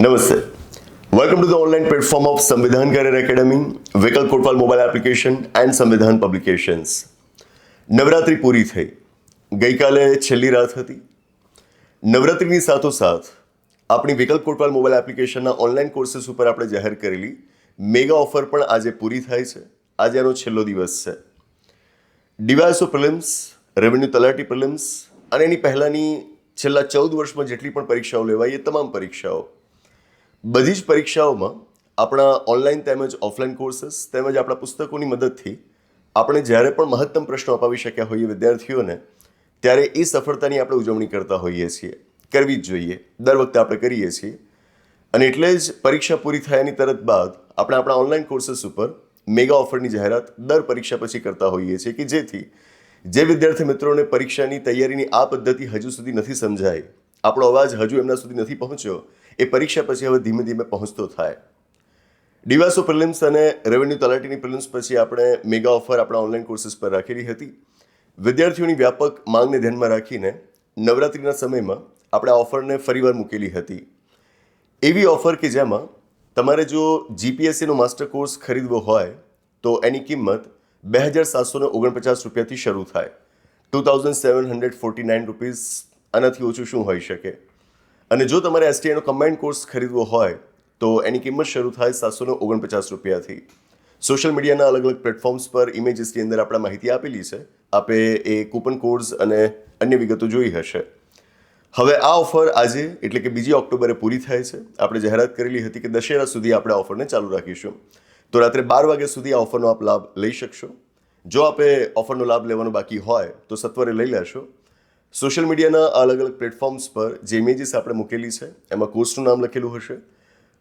નમસ્તે. Welcome to the online platform of Samvidhan career academy Vikalp Kotwal mobile application and Samvidhan publications Navratri પૂરી થઈ. ગઈકાલે છેલ્લી રાત હતી. નવરાત્રિની સાથોસાથ આપણી વિકલ્પ કોટવાલ મોબાઈલ એપ્લિકેશનના ઓનલાઈન કોર્સિસ ઉપર આપણે જાહેર કરેલી મેગા ઓફર પણ આજે પૂરી થાય છે. આજે આનો છેલ્લો દિવસ છે. ડીવાયસો પ્રિલિમ્સ રેવન્યુ તલાટી પ્રિલિમ્સ અને એની પહેલાંની છેલ્લા ચૌદ વર્ષમાં જેટલી પણ પરીક્ષાઓ લેવાઈ એ તમામ પરીક્ષાઓ બધી જ પરીક્ષાઓમાં આપણા ઓનલાઈન તેમજ ઓફલાઈન કોર્સિસ તેમજ આપણા પુસ્તકોની મદદથી આપણે જ્યારે પણ મહત્તમ પ્રશ્નો અપાવી શક્યા હોઈએ વિદ્યાર્થીઓને, ત્યારે એ સફળતાની આપણે ઉજવણી કરતા હોઈએ છીએ. કરવી જ જોઈએ. દર વખતે આપણે કરીએ છીએ. અને એટલે જ પરીક્ષા પૂરી થયાની તરત બાદ આપણે આપણા ઓનલાઈન કોર્સિસ ઉપર મેગા ઓફરની જાહેરાત દર પરીક્ષા પછી કરતા હોઈએ છીએ કે જેથી જે વિદ્યાર્થી મિત્રોને પરીક્ષાની તૈયારીની આ પદ્ધતિ હજુ સુધી નથી સમજાઈ, આપણો અવાજ હજુ એમના સુધી નથી પહોંચ્યો એ પરીક્ષા પછી હવે ધીમે ધીમે પહોંચતો થાય. ડીવાસો પ્રિલિમ્સ અને રેવન્યુ તલાટીની પ્રિલિમ્સ પછી આપણે મેગા ઓફર આપણા ઓનલાઈન કોર્સિસ પર રાખેલી હતી. વિદ્યાર્થીઓની વ્યાપક માંગને ધ્યાનમાં રાખીને નવરાત્રિના સમયમાં આપણે આ ઓફરને ફરીવાર મૂકેલી હતી. એવી ઓફર કે જેમાં તમારે જો જીપીએસસીનો માસ્ટર કોર્સ ખરીદવો હોય, તો એની કિંમત બે હજાર સાતસો ઓગણપચાસ રૂપિયાથી શરૂ થાય. Two thousand seven hundred forty nine rupees આનાથી ઓછું શું હોઈ શકે? અને જો તમારે એસટીઆઈનો કમ્બાઇન્ડ કોર્સ ખરીદવો હોય, તો એની કિંમત શરૂ થાય સાતસો ઓગણપચાસ રૂપિયાથી. સોશિયલ મીડિયાના અલગ અલગ પ્લેટફોર્મ્સ પર ઇમેજીસની અંદર આપણે માહિતી આપેલી છે. આપે એ કૂપન કોડ્સ અને અન્ય વિગતો જોઈ હશે. હવે આ ઓફર આજે, એટલે કે બીજી ઓક્ટોબરે પૂરી થાય છે. આપણે જાહેરાત કરેલી હતી કે દશેરા સુધી આપણે ઓફરને ચાલુ રાખીશું. તો રાત્રે બાર વાગ્યા સુધી આ ઓફરનો આપ લાભ લઈ શકશો. જો આપે ઓફરનો લાભ લેવાનો બાકી હોય, તો સત્વરે લઈ લેશો. સોશિયલ મીડિયાના અલગ અલગ પ્લેટફોર્મ્સ પર જે ઇમેજીસ આપણે મૂકેલી છે, એમાં કોર્સનું નામ લખેલું હશે.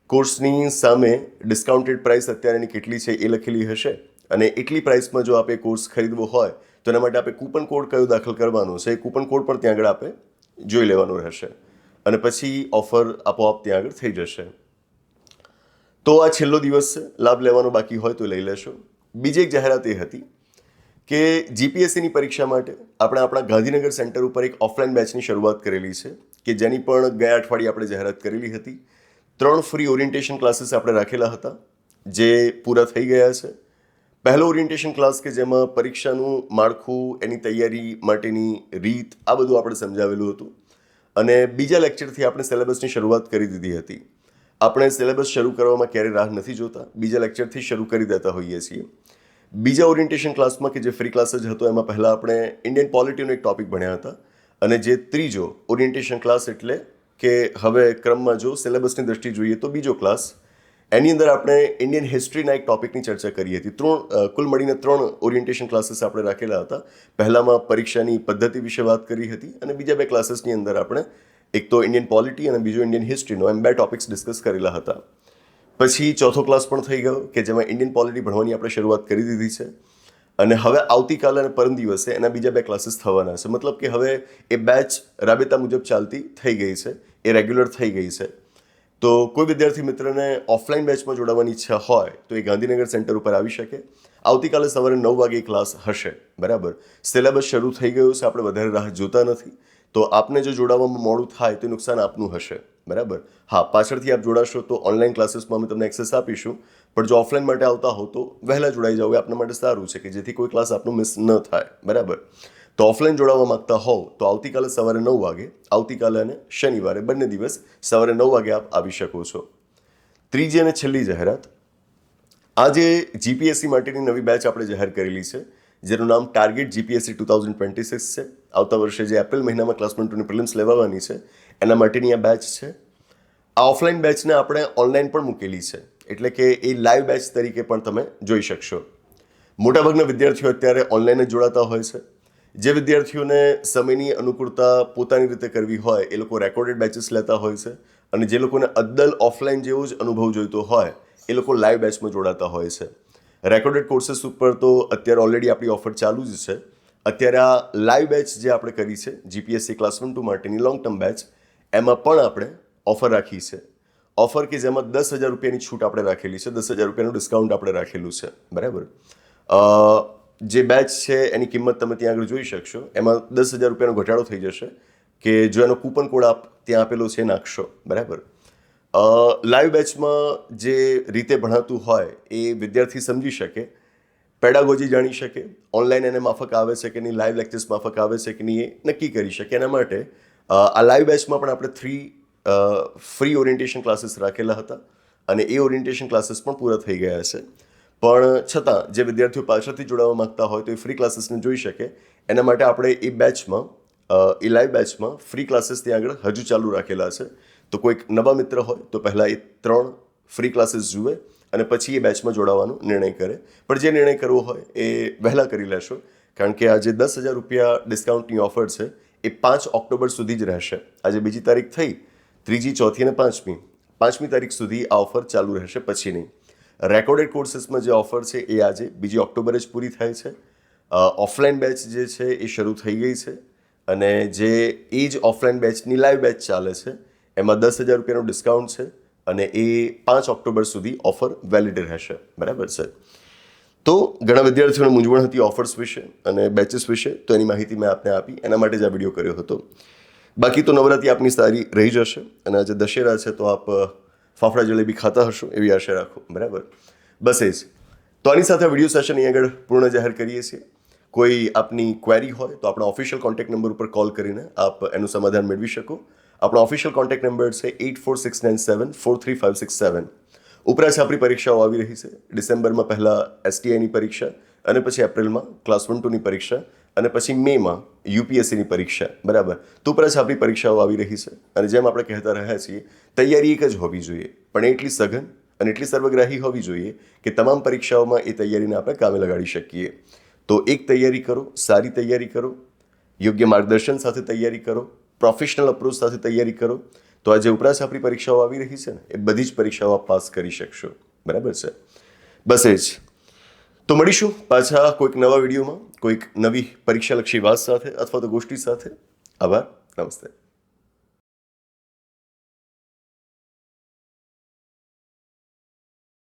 કોર્સની સામે ડિસ્કાઉન્ટેડ પ્રાઇસ અત્યારે એની કેટલી છે એ લખેલી હશે. અને એટલી પ્રાઇસમાં જો આપે કોર્સ ખરીદવો હોય, તો એના માટે આપણે કૂપન કોડ કયો દાખલ કરવાનો છે, એ કૂપન કોડ પણ ત્યાં આગળ આપે જોઈ લેવાનો રહેશે. અને પછી ઓફર આપોઆપ ત્યાં આગળ થઈ જશે. તો આ છેલ્લો દિવસ છે, લાભ લેવાનો બાકી હોય તો લઈ લેશો. બીજી એક જાહેરાત એ હતી કે જીપીએસસીની પરીક્ષા માટે આપણે આપણા ગાંધીનગર સેન્ટર ઉપર એક ઓફલાઈન બેચની શરૂઆત કરેલી છે, કે જેની પણ ગયા અઠવાડિયે આપણે જાહેરાત કરેલી હતી. ત્રણ ફ્રી ઓરિએન્ટેશન ક્લાસીસ આપણે રાખેલા હતા, જે પૂરા થઈ ગયા છે. પહેલો ઓરિએન્ટેશન ક્લાસ કે જેમાં પરીક્ષાનું માળખું, એની તૈયારી માટેની રીત, આ બધું આપણે સમજાવેલું હતું. અને બીજા લેક્ચરથી આપણે સિલેબસની શરૂઆત કરી દીધી હતી. આપણે સિલેબસ શરૂ કરવામાં ક્યારેય રાહ નથી જોતા, બીજા લેક્ચરથી શરૂ કરી દેતા હોઈએ છીએ. બીજા ઓરિએન્ટેશન ક્લાસમાં કે જે ફ્રી ક્લાસ જ હતો, એમાં પહેલાં આપણે ઇન્ડિયન પોલિટીનો એક ટોપિક ભણ્યા હતા. અને જે ત્રીજો ઓરિએન્ટેશન ક્લાસ એટલે કે હવે ક્રમમાં જો સિલેબસની દ્રષ્ટિએ જોઈએ તો બીજો ક્લાસ એની અંદર આપણે ઇન્ડિયન હિસ્ટ્રીના એક ટોપિકની ચર્ચા કરી હતી. ત્રણ કુલ મળીને ત્રણ ઓરિએન્ટેશન ક્લાસીસ આપણે રાખેલા હતા. પહેલામાં પરીક્ષાની પદ્ધતિ વિશે વાત કરી હતી અને બીજા બે ક્લાસીસની અંદર આપણે એક તો ઇન્ડિયન પોલિટી અને બીજો ઇન્ડિયન હિસ્ટ્રીનો એમ બે ટોપિક્સ ડિસ્કસ કરેલા હતા. પછી ચોથો ક્લાસ પણ થઈ ગયો, કે જેમાં ઇન્ડિયન પોલિટી ભણવાની આપણે શરૂઆત કરી દીધી છે. અને હવે આવતીકાલે અને પરમ દિવસે એના બીજા બે ક્લાસીસ થવાના છે. મતલબ કે હવે એ બેચ રાબેતા મુજબ ચાલતી થઈ ગઈ છે. એ રેગ્યુલર થઈ ગઈ છે. તો કોઈ વિદ્યાર્થી મિત્રને ઓફલાઈન બેચમાં જોડાવાની ઈચ્છા હોય, તો એ ગાંધીનગર સેન્ટર ઉપર આવી શકે. આવતીકાલે સવારે નવ વાગે ક્લાસ હશે. બરાબર? સિલેબસ શરૂ થઈ ગયો છે. આપણે વધારે રાહ જોતા નથી. તો આપને જો જોડાવામાં મોડું થાય તો નુકસાન આપનું હશે. બરાબર? હા, પાછળથી આપ જોડાશો તો ઓનલાઈન ક્લાસીસમાં અમે તમને એક્સેસ આપીશું. પણ જો ઓફલાઈન માટે આવતા હો તો વહેલા જોડાઈ જાવ એ આપના માટે સારું છે કે જેથી કોઈ ક્લાસ આપનું મિસ ન થાય. બરાબર? તો ઓફલાઈન જોડાવા માગતા હોવ તો આવતીકાલે સવારે નવ વાગે, આવતીકાલે અને શનિવારે બંને દિવસ સવારે નવ વાગે આપ આવી શકો છો. ત્રીજી અને છેલ્લી જાહેરાત. આજે જીપીએસસી માટેની નવી બેચ આપણે જાહેર કરેલી છે, જેનું નામ target GPSC two thousand twenty six છે. આવતા વર્ષે જે એપ્રિલ મહિનામાં ક્લાસ વન, ટુની પ્રિલિમ્સ લેવાની છે, એના માટેની આ બેચ છે. આ ઓફલાઈન બેચને આપણે ઓનલાઈન પણ મૂકેલી છે. એટલે કે એ લાઈવ બેચ તરીકે પણ તમે જોઈ શકશો. મોટાભાગના વિદ્યાર્થીઓ અત્યારે ઓનલાઈન જ જોડાતા હોય છે. જે વિદ્યાર્થીઓને સમયની અનુકૂળતા પોતાની રીતે કરવી હોય, એ લોકો રેકોર્ડેડ બેચીસ લેતા હોય છે. અને જે લોકોને અદ્દલ ઓફલાઈન જેવો જ અનુભવ જોઈતો હોય, એ લોકો લાઈવ બેચમાં જોડાતા હોય છે. રેકોર્ડેડ કોર્સીસ ઉપર તો અત્યારે ઓલરેડી આપણી ઓફર ચાલુ જ છે. અત્યારે આ લાઈવ બેચ જે આપણે કરી છે જીપીએસસી ક્લાસ વન ટુ માટેની લોંગ ટર્મ બેચ એમાં પણ આપણે ઓફર રાખી છે. ઓફર કે જેમાં દસ હજાર રૂપિયાની છૂટ આપણે રાખેલી છે, દસ હજાર રૂપિયાનું ડિસ્કાઉન્ટ આપણે રાખેલું છે, બરાબર? જે બેચ છે, એની કિંમત તમે ત્યાં આગળ જોઈ શકશો. એમાં દસ હજાર રૂપિયાનો ઘટાડો થઈ જશે કે જો એનો કૂપન કોડ આપ ત્યાં આપેલો છે નાખશો, બરાબર? લાઈવ બેચમાં જે રીતે ભણાતું હોય એ વિદ્યાર્થી સમજી શકે. પેડાગોજી જાણી શકે ઓનલાઈન એને માફક આવે છે કે નહીં લાઈવ લેક્ચર્સ માફક આવે છે કે નહીં એ નક્કી કરી શકે. એના માટે આ લાઈવ બેચમાં પણ આપણે થ્રી ફ્રી ઓરિએન્ટેશન ક્લાસીસ રાખેલા હતા અને એ ઓરિએન્ટેશન ક્લાસીસ પણ પૂરા થઈ ગયા છે. પણ છતાં, જે વિદ્યાર્થીઓ પાછળથી જોડાવા માંગતા હોય તો એ ફ્રી ક્લાસીસને જોઈ શકે. એના માટે આપણે એ બેચમાં એ લાઈવ બેચમાં ફ્રી ક્લાસીસ ત્યાં આગળ હજુ ચાલુ રાખેલા છે. તો કોઈક નવા મિત્ર હોય તો પહેલાં એ ત્રણ ફ્રી ક્લાસીસ જુએ અને પછી એ બેચમાં જોડાવાનો નિર્ણય કરે. પણ જે નિર્ણય કરવો હોય એ વહેલા કરી લેશો. કારણ કે આ જે દસ હજાર રૂપિયા ડિસ્કાઉન્ટની ઓફર છે, એ પાંચ ઓક્ટોબર સુધી જ રહેશે. આજે બીજી તારીખ થઈ, ત્રીજી, ચોથી અને પાંચમી. પાંચમી તારીખ સુધી આ ઓફર ચાલુ રહેશે, પછી નહીં. રેકોર્ડેડ કોર્સીસમાં જે ઓફર છે, એ આજે બીજી ઓક્ટોબરે જ પૂરી થાય છે. ઓફલાઈન બેચ જે છે, એ શરૂ થઈ ગઈ છે. અને જે એ જ ઓફલાઈન બેચની લાઈવ બેચ ચાલે છે, એમાં દસ હજાર રૂપિયાનું ડિસ્કાઉન્ટ છે. અને એ પાંચ ઓક્ટોબર સુધી ઓફર વેલિડ રહેશે. બરાબર છે? તો ઘણા વિદ્યાર્થીઓને મૂંઝવણ હતી ઓફર્સ વિશે અને બેચીસ વિશે, તો એની માહિતી મેં આપને આપી. એના માટે જ આ વીડિયો કર્યો હતો. બાકી તો નવરાત્રી આપની સારી રહી જશે અને આજે દશેરા છે તો આપ ફાફડા જલેબી ખાતા હશો એવી આશા રાખો. બરાબર? બસ એ જ. તો આની સાથે વીડિયો સેશન અહીં આગળ પૂર્ણ જાહેર કરીએ છીએ. કોઈ આપની ક્વેરી હોય તો આપણા ઓફિશિયલ કોન્ટેક્ટ નંબર ઉપર કોલ કરીને આપ એનું સમાધાન મેળવી શકો. આપણો ઓફિશિયલ કોન્ટેક્ટ નંબર છે eight four six nine seven four three five six seven ઉપરાંત આપણી પરીક્ષાઓ આવી રહી છે. ડિસેમ્બરમાં પહેલાં એસટીઆઈની પરીક્ષા અને પછી એપ્રિલમાં ક્લાસ વન ટુની પરીક્ષા અને પછી મેમાં યુપીએસસીની પરીક્ષા, બરાબર? તો ઉપરાંત આપણી પરીક્ષાઓ આવી રહી છે અને જેમ આપણે કહેતા રહ્યા છીએ, તૈયારી એક જ હોવી જોઈએ, પણ એટલી સઘન અને એટલી સર્વગ્રાહી હોવી જોઈએ કે તમામ પરીક્ષાઓમાં એ તૈયારીને આપણે કામે લગાડી શકીએ. તો એક તૈયારી કરો, સારી તૈયારી કરો, યોગ્ય માર્ગદર્શન સાથે તૈયારી કરો પ્રોફેશનલ અપ્રોચ સાથે તૈયારી કરો, તો આજે ઉપરાંત આપણી પરીક્ષાઓ આવી રહી છે ને, એ બધી જ પરીક્ષાઓ આપ પાસ કરી શકશો. બરાબર છે? બસ એ જ. તો મળીશું પાછા કોઈક નવા વિડીયોમાં, કોઈક નવી પરીક્ષાલક્ષી વાત સાથે અથવા તો ગોષ્ઠી સાથે. આભાર. નમસ્તે.